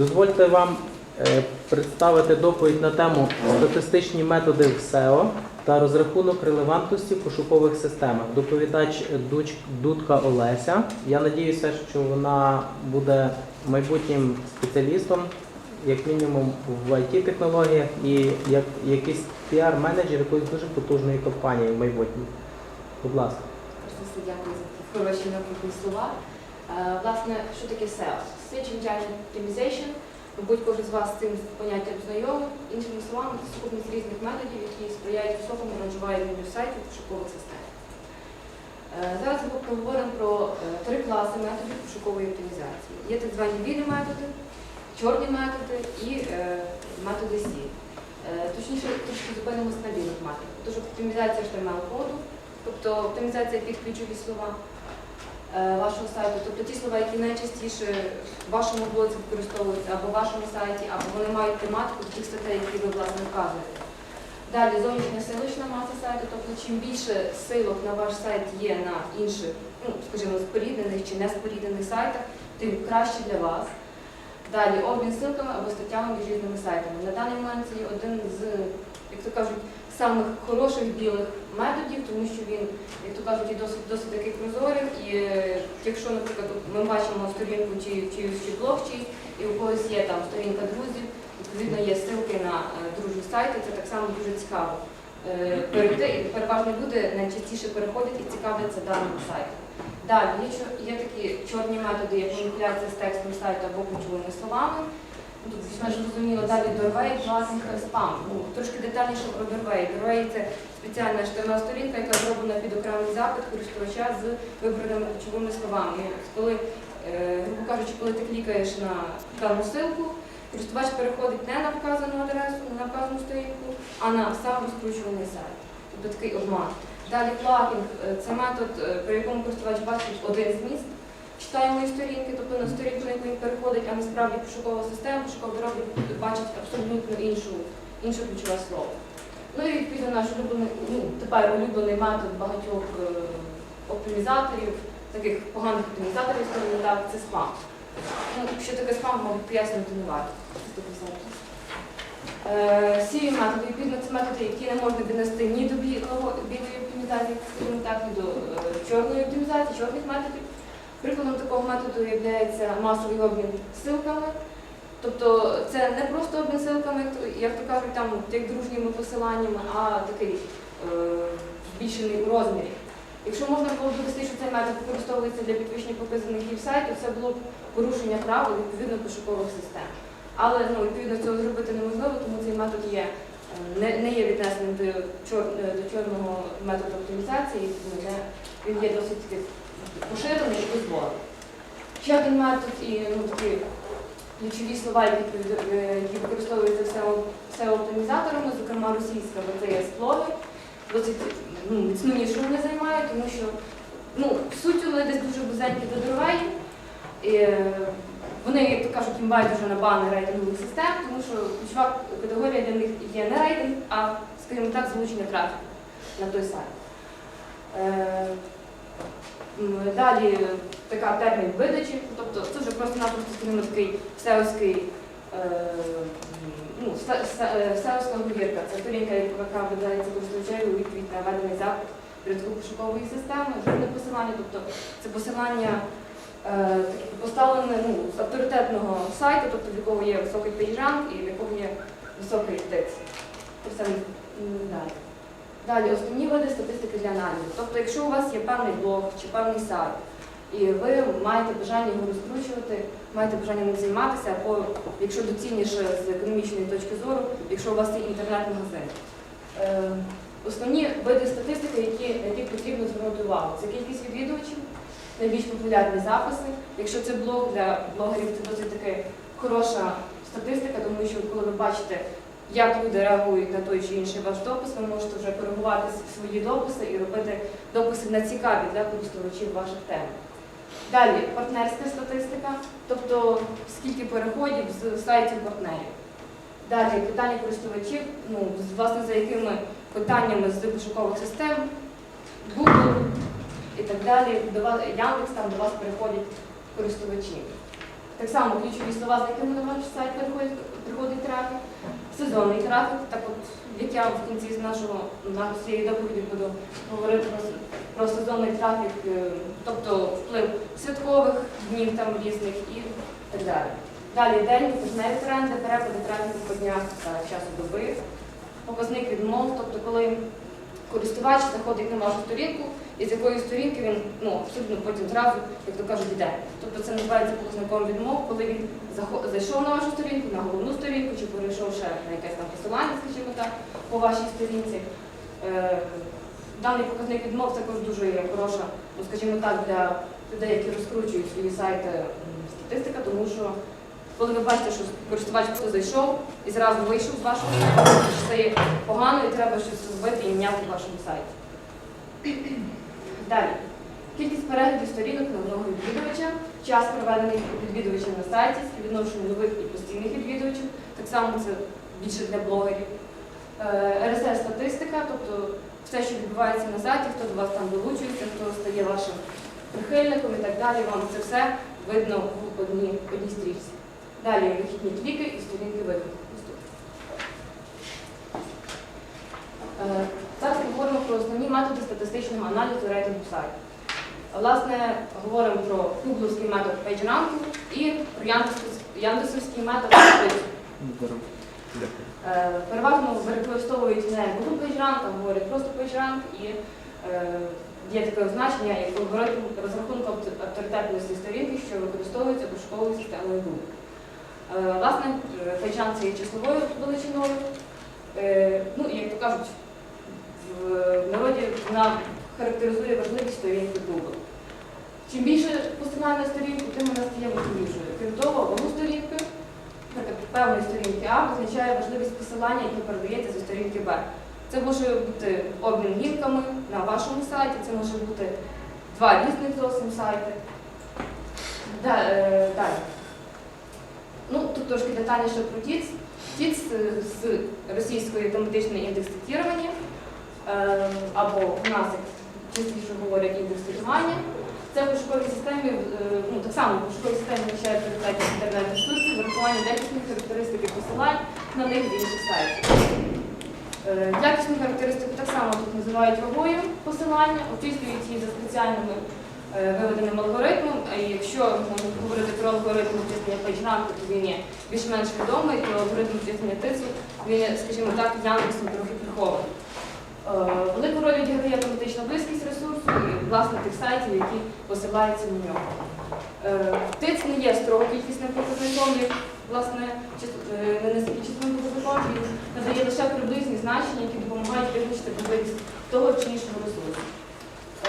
Дозвольте вам е, представити доповідь на тему статистичні методи в SEO та розрахунок релевантності в пошукових системах. Доповідач Дудка Олеся. Я надіюся, що вона буде майбутнім спеціалістом, як мінімум в it технологіях і як якийсь піар-менеджер якоїсь дуже потужної компанії в майбутньому. Будь ласка. Дякую за такі хороші навітні слова. Е, Власне, що таке SEO? Search Engine Optimization. Мабуть, кожен з вас з цим поняттям знайомий. Іншими словами, це сукупність різних методів, які сприяють високому ранжуванню сайтів пошукових систем. Е, Зараз ми поговоримо про е, три класи методів пошукової оптимізації. Є так звані білі методи, чорні методи і е, методи. Е, Точніше, трошки зупинимося на білих методах. Тож оптимізація HTML-коду, тобто оптимізація під ключові слова вашого сайту, тобто ті слова, які найчастіше в вашому блозі використовуються або в вашому сайті, або вони мають тематику тих статей, які ви власне вказуєте. Далі зовнішня силочна маса сайту, тобто чим більше силок на ваш сайт є на інших, ну, скажімо, споріднених чи неспоріднених сайтах, тим краще для вас. Далі обмін ссылками або статтями між різними сайтами. На даний момент це є один з, як то кажуть, самих хороших білих методів, тому що він, як то кажуть, досить досить такий прозорий. І е, якщо, наприклад, ми бачимо сторінку чи, чи, чи блог чийсь, і у когось є там сторінка друзів, відповідно є ссылки на е, дружні сайти, це так само дуже цікаво. Е, Перейти переважно люди найчастіше переходять і цікавляться даним сайтом. Далі є такі чорні методи, як маніпуляція з текстом сайту або ключовими словами. Ну, більш-менш зрозуміло далі дорвей, блазінг спам. Ну, трошки детальніше про дорвей. Дорвей це спеціальна HTML-сторінка, яка зроблена під окремий запит користувача з вибраними ключовими словами. Коли, е, грубо кажучи, коли ти клікаєш на дану ссылку, користувач переходить не на вказану адресу, не на вказану сторінку, а на сам розкручуваний сайт. Тобто такий обман. Далі плагінг е, це метод, е, при якому користувач бачить один зміст читаємої сторінки, тобто на сторінку, на яку він переходить, а насправді пошукова система, пошукова дорога бачить абсолютно іншу, інше ключове слово. Ну і відповідно наш улюблений, ну, тепер улюблений метод багатьох е, оптимізаторів, таких поганих оптимізаторів, так, це спам. Ну, що таке спам, мабуть, пояснювати не варто. Е, Сірі методи, відповідно, це методи, які не можна віднести ні до білої оптимізації, так, ні до е, чорної оптимізації, чорних методів. Прикладом такого методу є масовий обмін ссылками. Тобто це не просто обмін ссылками, як то- кажуть, там як дружніми посиланнями, а такий е, збільшений у розмірі. Якщо можна було б довести, що цей метод використовується для підвищення показаних гів сайту, це було б порушення правил відповідно пошукових систем. Але ну, відповідно цього зробити неможливо, тому цей метод є, не, не є віднесеним до, чор, е, до чорного методу оптимізації, не, він є досить таки поширений і дозволений. Ще один метод і ну, такі ключові слова, які, е, використовуються SEO-оптимізаторами, зокрема російська, бо це є сплови, досить ну, міцну нішу вони займають, тому що ну, в вони десь дуже близенькі до дорогої. Вони, як то кажуть, їм байдуже на бани рейтингових систем, тому що ключова категорія для них є не рейтинг, а, скажімо так, залучення трафіку на той сайт. Е, Далі така термін видачі, тобто це вже просто-напросто скажімо, такий сеовський, е, ну, се- се- е, говірка. Це сторінка, яка видається користувачеві у відповідь на введений запит рядку пошукової системи, жодне посилання, тобто це посилання поставлене ну, з авторитетного сайту, тобто в якого є високий пейджанг і в якого є високий текст. Це все м, далі. Далі основні види статистики для аналізу. Тобто, якщо у вас є певний блог чи певний сайт, і ви маєте бажання його розкручувати, маєте бажання ним займатися, або якщо доцільніше з економічної точки зору, якщо у вас є інтернет-магазин. Е, Основні види статистики, які, які потрібно звернути увагу, це кількість відвідувачів, найбільш популярні записи. Якщо це блог для блогерів, це досить таки хороша статистика, тому що коли ви бачите, як люди реагують на той чи інший ваш допис, ви можете вже коригувати свої дописи і робити дописи на цікаві для користувачів ваших тем. Далі партнерська статистика, тобто скільки переходів з сайтів партнерів. Далі питання користувачів, ну, власне, за якими питаннями з пошукових систем, Google і так далі, до вас, Яндекс, там до вас переходять користувачі. Так само ключові слова, з якими на ваш сайт переходить, приходить трафік, сезонний трафік. Так от, як я в кінці з нашого на цієї доповіді буду говорити про, про сезонний трафік, е, тобто вплив святкових днів там різних і так далі. Далі день, тижневі тренди, перепади трафіку по днях та часу доби, показник відмов, тобто коли користувач заходить на вашу сторінку, і з якої сторінки він ну, абсолютно потім зразу, як то кажуть, йде. Тобто це називається показником відмов, коли він зайшов на вашу сторінку, на головну сторінку, чи перейшов ще на якесь там посилання, скажімо так, по вашій сторінці. Е, Даний показник відмов також дуже є хороша, ну скажімо так, для людей, які розкручують свої сайти статистика, тому що коли ви бачите, що користувач просто зайшов і зразу вийшов з вашого сайту, що це є погано і треба щось зробити і міняти в вашому сайті. Далі. Кількість переглядів сторінок на одного відвідувача, час проведений відвідувачем на сайті, співвідношення нових і постійних відвідувачів, так само це більше для блогерів. РСС-статистика, тобто все, що відбувається на сайті, хто до вас там долучується, хто стає вашим прихильником і так далі, вам це все видно в одній, одній стрічці. Далі вихідні кліки і сторінки виходу. Е, Зараз поговоримо про основні методи статистичного аналізу рейтингу сайту. Власне, говоримо про гугловський метод PageRank і про яндексовський метод Е, Переважно використовують не Google PageRank, а говорять просто PageRank і е, є таке означення як алгоритм розрахунку авторитетності сторінки, що використовується пошуковою системою Google. Е, Власне, е, це є числовою величиною. Е, Ну як то кажуть, в народі вона характеризує важливість сторінки Google. Чим більше посилань на сторінку, тим вона стає важливішою. Крім того, вагу сторінки, наприклад, певної сторінки А визначає важливість посилання, яке передається зі сторінки Б. Це може бути обмін лінками на вашому сайті, це може бути два різних зовсім сайти. Е, Далі. Ну, тут трошки детальніше про ТІЦ. ТІЦ е, з російської автоматичне індекс цитірування, е, або у нас, як частіше говорять, індекс цитування. Це в пошуковій системі, е, ну так само в пошуковій системі пріоритетні інтернет-ресурсів, врахування якісних характеристики посилань на них з інших сайтів. Е, Якісну характеристику так само тут називають вагою посилання, обчислюють її за спеціальними виведеним алгоритмом. А якщо говорити про алгоритм обчислення PageRank, то він є більш-менш відомий, то алгоритм обчислення ТИЦу, він скажімо так, Яндексом трохи прихований. Е, Велику роль відіграє автоматична близькість ресурсу і власне тих сайтів, які посилаються на нього. Е, ТИЦ не є строго кількісним показником, як власне е, не числовим показником, він надає лише приблизні значення, які допомагають визначити можливість того чи іншого ресурсу.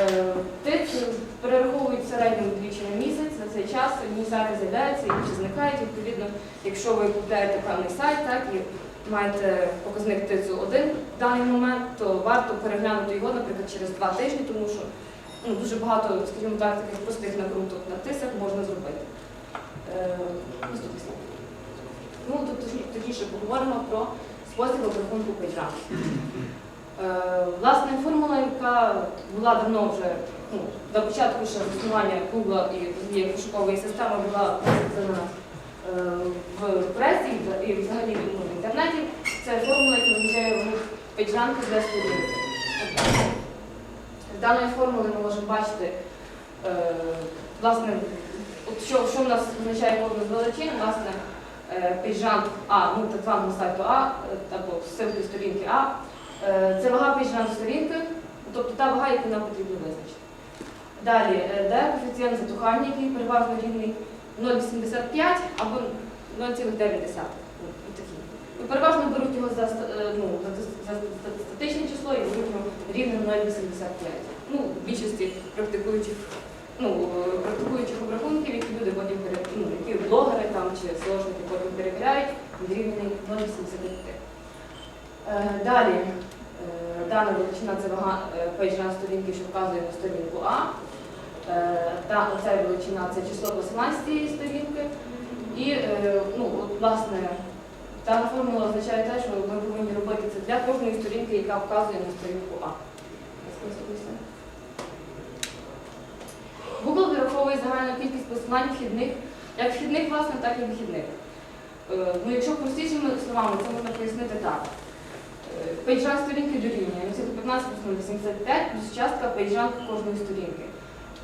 Е, ТИЦ перераховують в середньому двічі на місяць, за цей час одні сайти з'являються, інші зникають. Відповідно, якщо ви купляєте певний сайт, так і маєте показник ТИЦу один в даний момент, то варто переглянути його, наприклад, через два тижні, тому що ну, дуже багато, скажімо так, таких простих накруток на тисах можна зробити. Е. Ну, тут точніше поговоримо про спосіб обрахунку PageRank. Е, Власне, формула, яка була давно вже ну, до початку ще існування Google і пошукової системи була висвітлена е, в пресі і взагалі ну, в інтернеті, це формула, яка визначає PageRank для сторінки. З даної формули ми можемо бачити, е, власне, от що, що в нас означає кожна з величин, власне, е, А, ну так званого сайту А, або ссылки сторінки А. Е, Це вага PageRank сторінки, тобто та вага, яку нам потрібно визначити. Далі, е, де коефіцієнт затухання, який переважно рівний 0,85 або 0,9. Ну, і переважно беруть його за, е, ну, за, статичне число і беруть його рівнем 0,85. Ну, в більшості практикуючих, ну, практикуючих обрахунків, які люди потім ну, які блогери там чи сложники потім перевіряють, він рівний 0,75. Е, Далі, е, дана величина це вага е, PageRank сторінки, що вказує на сторінку А. Та оця величина це число посилань з цієї сторінки. І ну, от, власне, дана формула означає те, що ми повинні робити це для кожної сторінки, яка вказує на сторінку А. Google вираховує загальну кількість посилань вхідних Як вхідник, власне, так і вихідник. Е, Ну, якщо простішими словами, це можна пояснити так. Е, Пейджан сторінки дорівнює ну, це 15 плюс 0,85 плюс частка пейджанка кожної сторінки.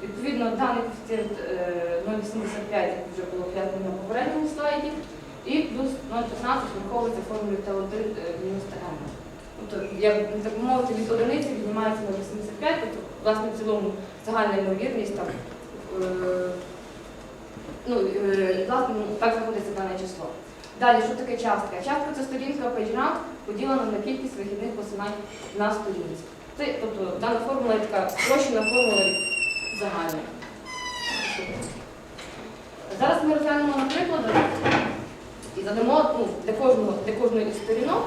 Відповідно, даний коефіцієнт е, 0,85, як вже було вказано на попередньому слайді, і плюс 0,15 враховується формулою Т1 90 м. Тобто, як так мовити, від одиниці віднімається 0,85, тобто, власне, в цілому загальна ймовірність там, е, ну, е, власне, ну, так знаходиться дане число. Далі, що таке частка? Частка це сторінка PageRank поділена на кількість вихідних посилань на сторінці. Тобто, дана формула є така спрощена формула від загальної. Зараз ми розглянемо на прикладах і задамо ну, для, кожного, для кожної сторінок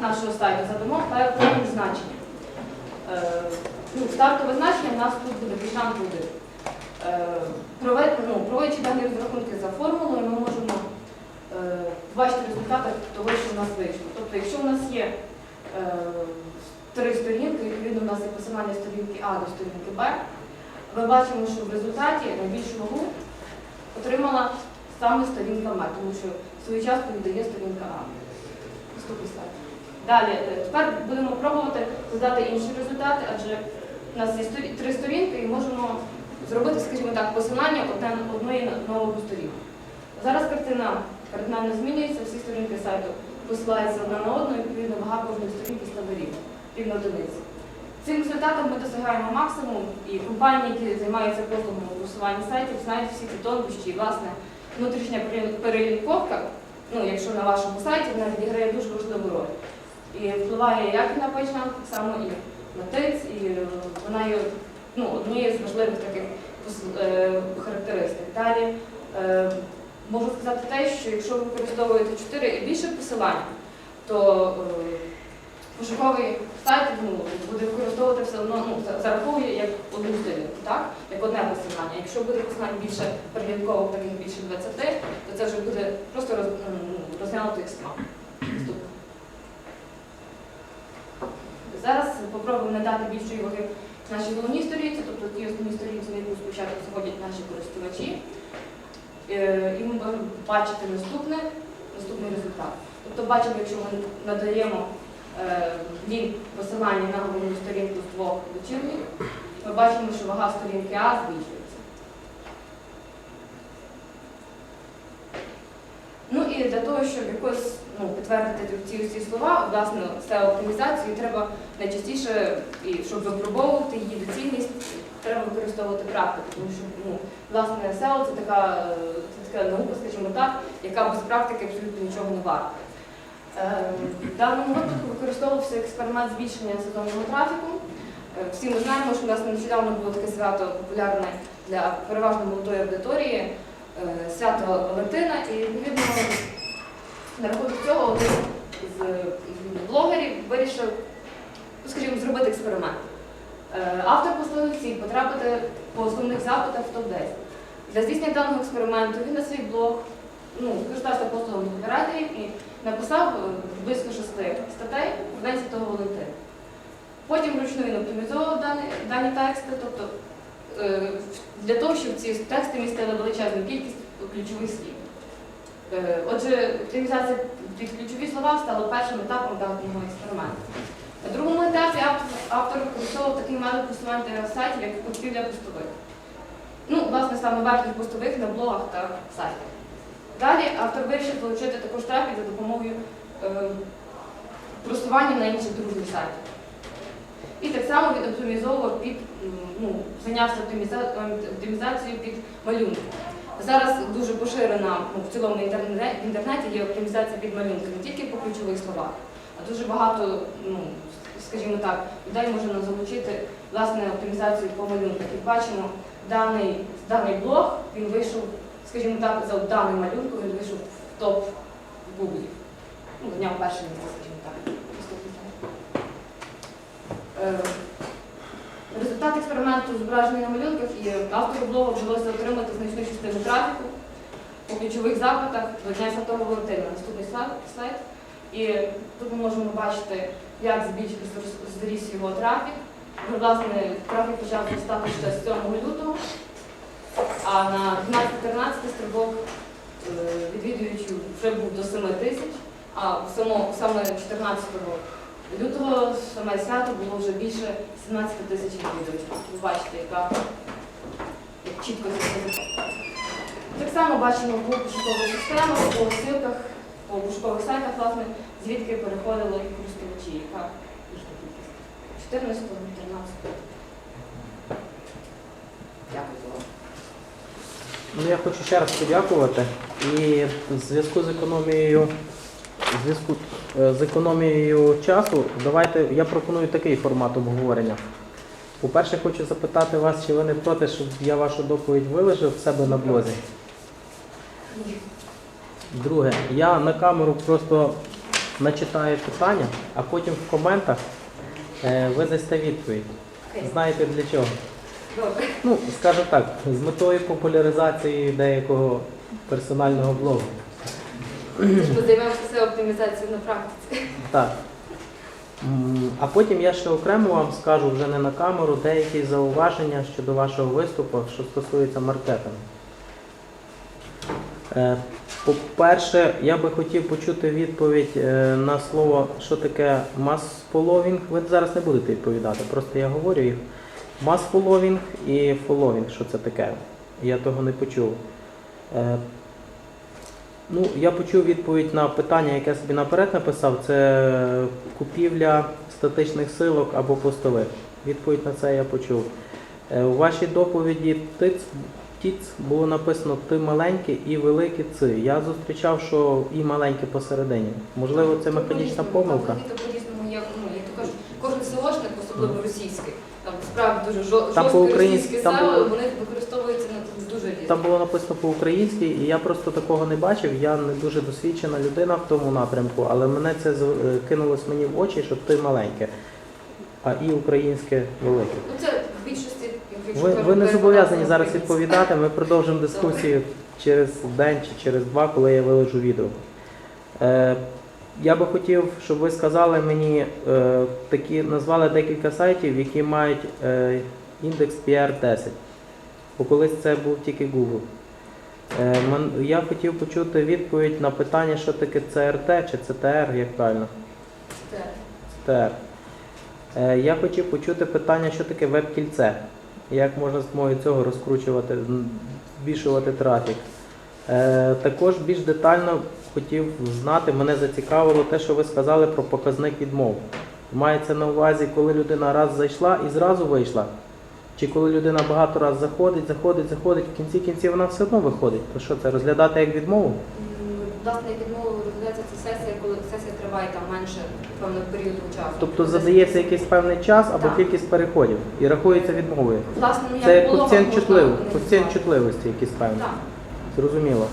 нашого сайту задамо певні значення. Е, ну, стартове значення в нас тут буде PageRank 1. Е, провед- ну, проводячи дані розрахунки за формулою, ми можемо е, бачити результати того, що в нас вийшло. Тобто, якщо у нас є е, три сторінки, відповідно, у нас є посилання сторінки А до сторінки Б, ми бачимо, що в результаті найбільшу вагу отримала саме сторінка М, тому що свою частку віддає сторінка А. Далі, е, тепер будемо пробувати додати інші результати, адже у нас є три сторінки і можемо зробити, скажімо так, посилання одне одної на нову. Зараз картина нами змінюється, всі сторінки сайту посилаються одна на одну, і відповідно вага кожної сторінки стане рівна, рівна одиниці. Цим результатом ми досягаємо максимум, і компанії, які займаються послугами у просуванні сайтів, знають всі ці тонкощі, і власне внутрішня перелін- перелінковка, ну якщо на вашому сайті, вона відіграє дуже важливу роль. І впливає як на PageRank, так само і на ТИЦ, і е, вона є ну, однією з важливих таких е, характеристик. Далі е, можу сказати те, що якщо ви використовуєте 4 і більше посилань, то е, пошуковий сайт ну, буде використовувати все одно, ну, зараховує як одну сторінку, так? як одне посилання. Якщо буде посилань більше перелінкових, так як більше 20, то це вже буде просто роз, ну, розглянуто як склад. Зараз спробуємо надати більшої ваги нашій головній сторінці, тобто тій основній сторінці, на яку спочатку заходять наші користувачі. Е, І ми будемо бачити наступне, наступний результат. Тобто бачимо, якщо ми надаємо він посилання на головну сторінку з двох дочірніх, ми бачимо, що вага сторінки А збільшується. Ну і для того, щоб якось ну, підтвердити ці всі слова, власне, SEO-оптимізацію треба найчастіше, і щоб випробовувати її доцільність, треба використовувати практику, тому що ну, власне SEO це така, це така наука, скажімо так, яка без практики абсолютно нічого не варта. Е, В даному випадку використовувався експеримент збільшення сезонного трафіку. Е, Всі ми знаємо, що у нас нещодавно було таке свято популярне для переважно молодої аудиторії, е, свято Валентина, і відповідно на рахунок цього один з блогерів вирішив, ну, скажімо, зробити експеримент. Е, Автор послуги ціль потрапити по основних запитах в топ-10. Для здійснення даного експерименту він на свій блог ну, скористався послугами копірайтерів і написав е, близько шести статей про День Святого Валентина. Потім вручну він оптимізовував дані, дані тексти, тобто е, для того, щоб ці тексти містили величезну кількість ключових слів. Е, Отже, оптимізація під ключові слова стала першим етапом даного експерименту. На другому етапі автор, використовував такий метод просування сайтів, як купівля постових. Ну, власне, саме верхніх постових на блогах та сайтах. Далі автор вирішив отримати також трафік за допомогою е, просування на інших дружніх сайтів. І так само він оптимізовував під, ну, зайнявся оптимізацією під малюнки. Зараз дуже поширена ну, в цілому в інтернеті є оптимізація під малюнки не тільки по ключових словах, а дуже багато, ну, скажімо так, людей можна залучити власне оптимізацію по малюнках. І бачимо, даний, даний блог він вийшов, скажімо так, за даним малюнком він вийшов в топ Google. Ну, зайняв перше місце, скажімо так. Е, Результат експерименту зображений на малюнках і автору блогу вдалося отримати значну частину трафіку по ключових запитах до Дня Святого Валентина. Наступний слайд-. І тут ми можемо бачити, як збільш- зрос- зріс його трафік. Ну, Власне, трафік почав зростати ще з 7 лютого, а на 12-13 стрибок відвідувачів вже був до 7 тисяч, а саме 14 лютого саме свято було вже більше 17 тисяч відвідувачів. Ви бачите, яка як чітко це. Так само бачимо по пошукових системах, по ссылках, по пошукових сайтах, власне, звідки переходили користувачі, яка їхня кількість. 14 13 Дякую за увагу. Ну, я хочу ще раз подякувати. І в зв'язку з економією, в зв'язку з економією часу, давайте я пропоную такий формат обговорення. По-перше, хочу запитати вас, чи ви не проти, щоб я вашу доповідь виложив в себе на блозі. Друге, я на камеру просто начитаю питання, а потім в коментах е, ви дасте відповідь. Знаєте для чого? Добре. Ну, скажу так, з метою популяризації деякого персонального блогу. Ми займемося оптимізацією на практиці. Так. А потім я ще окремо вам скажу вже не на камеру деякі зауваження щодо вашого виступу, що стосується маркетингу. Е, По-перше, я би хотів почути відповідь е, на слово, що таке мас-фоловінг. Ви зараз не будете відповідати, просто я говорю їх. Мас-фоловінг і фоловінг, що це таке? Я того не почув. Ну, я почув відповідь на питання, яке я собі наперед написав. Це купівля статичних силок або постових. Відповідь на це я почув. Е, У вашій доповіді ТИЦ, ТІЦ було написано ти маленьке і велике ци. Я зустрічав, що і маленьке посередині. Можливо, це механічна помилка. По-різному ну, як то кажуть, кожен селошник, особливо російський, там справді дуже жо- Там по-українськи, російське там вони використовуються на дуже різно. Там було написано по-українськи, і я просто такого не бачив. Я не дуже досвідчена людина в тому напрямку, але мене це е, кинулось мені в очі, що ти маленьке, а і українське велике. Ну це в більшості, Ви, ви не зобов'язані зараз відповідати. Ми продовжимо дискусію через день чи через два, коли я виложу відео. Е, я би хотів, щоб ви сказали мені е, такі, назвали декілька сайтів, які мають е, індекс PR10. Бо колись це був тільки Google. Е, я хотів почути відповідь на питання, що таке CRT чи CTR, як правильно? Це. ТР. Е, Я хотів почути питання, що таке веб-кільце. Як можна з допомогою цього розкручувати, збільшувати трафік. Е, Також більш детально хотів знати, мене зацікавило те, що ви сказали про показник відмов. Мається на увазі, коли людина раз зайшла і зразу вийшла. Чи коли людина багато разів заходить, заходить, заходить, в кінці кінці вона все одно виходить. То що це розглядати як відмову? Власне, як відмову розглядається ця сесія, коли сесія триває там менше певного періоду часу. Тобто задається якийсь певний час або Так. кількість переходів і рахується відмовою. Власне, ну, Це як було, коефіцієнт можна чутлив, не коефіцієнт чутливості якийсь певний. Так. Зрозуміло.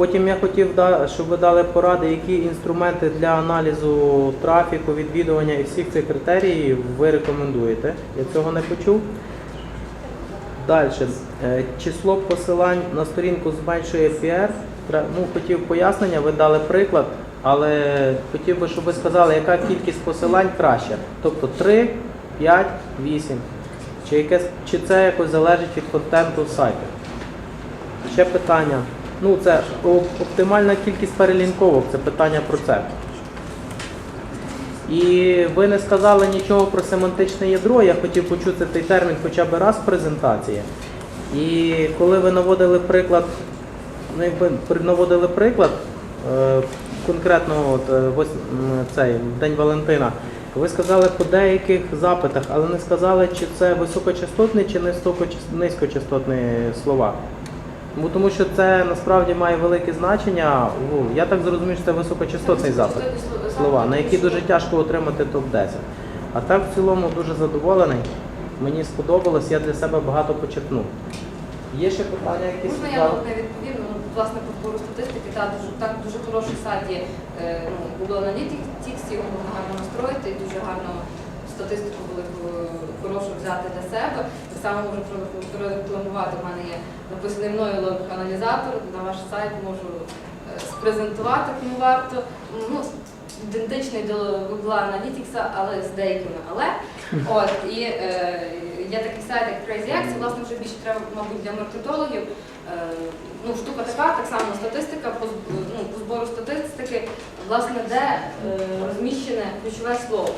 Потім я хотів, щоб ви дали поради, які інструменти для аналізу трафіку, відвідування і всіх цих критеріїв ви рекомендуєте. Я цього не почув. Далі. Е, Число посилань на сторінку зменшує PR. Ну, хотів пояснення, ви дали приклад, але хотів би, щоб ви сказали, яка кількість посилань краща. Тобто 3, 5, 8. Чи, якесь, чи це якось залежить від контенту сайту? Ще питання. Ну, це оптимальна кількість перелінковок, це питання про це. І ви не сказали нічого про семантичне ядро. Я хотів почути цей термін хоча б раз в презентації. І коли ви наводили приклад, ну якби наводили приклад е, конкретно от, е, ось, цей День Валентина, ви сказали по деяких запитах, але не сказали, чи це високочастотні чи низькочастотні слова. Бо тому що це насправді має велике значення. Ну, Я так зрозумів, що це високочастотний запит слова, на які дуже тяжко отримати топ-10. А так в цілому дуже задоволений. Мені сподобалось, я для себе багато почерпнув. Є ще питання якісь? Можна я одне відповім? Ну, власне, по збору статистики, та дуже так дуже хороший сайт є е, ну, Google Analytics, його можна гарно настроїти дуже гарно статистику велику хорошу взяти для себе. Само можу про- прорекламувати. У мене є написаний мною логік-аналізатор, на ваш сайт можу е, спрезентувати, кому варто. Ну, ідентичний до Google Analytics, але з деякими але. От, і е, є такий сайт, як CrazyX, це власне вже більше треба, мабуть, для маркетологів. Е, Ну, штука така, так само статистика по, ну, по збору статистики, власне, де е, розміщене ключове слово.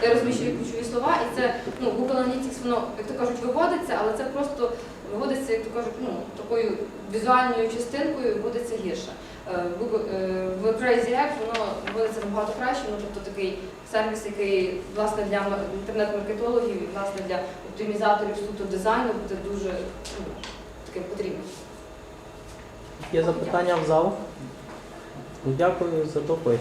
Де розміщені ключові слова, і це ну, Google Analytics, воно, як то кажуть, виводиться, але це просто виводиться, як то кажуть, ну, такою візуальною частинкою, виводиться гірше. Е, в е, В CrazyX воно виводиться набагато краще, ну, тобто такий сервіс, який власне для інтернет-маркетологів і власне для оптимізаторів суто дизайну буде дуже ну, таким потрібним. Є запитання в зал? Дякую за доповідь.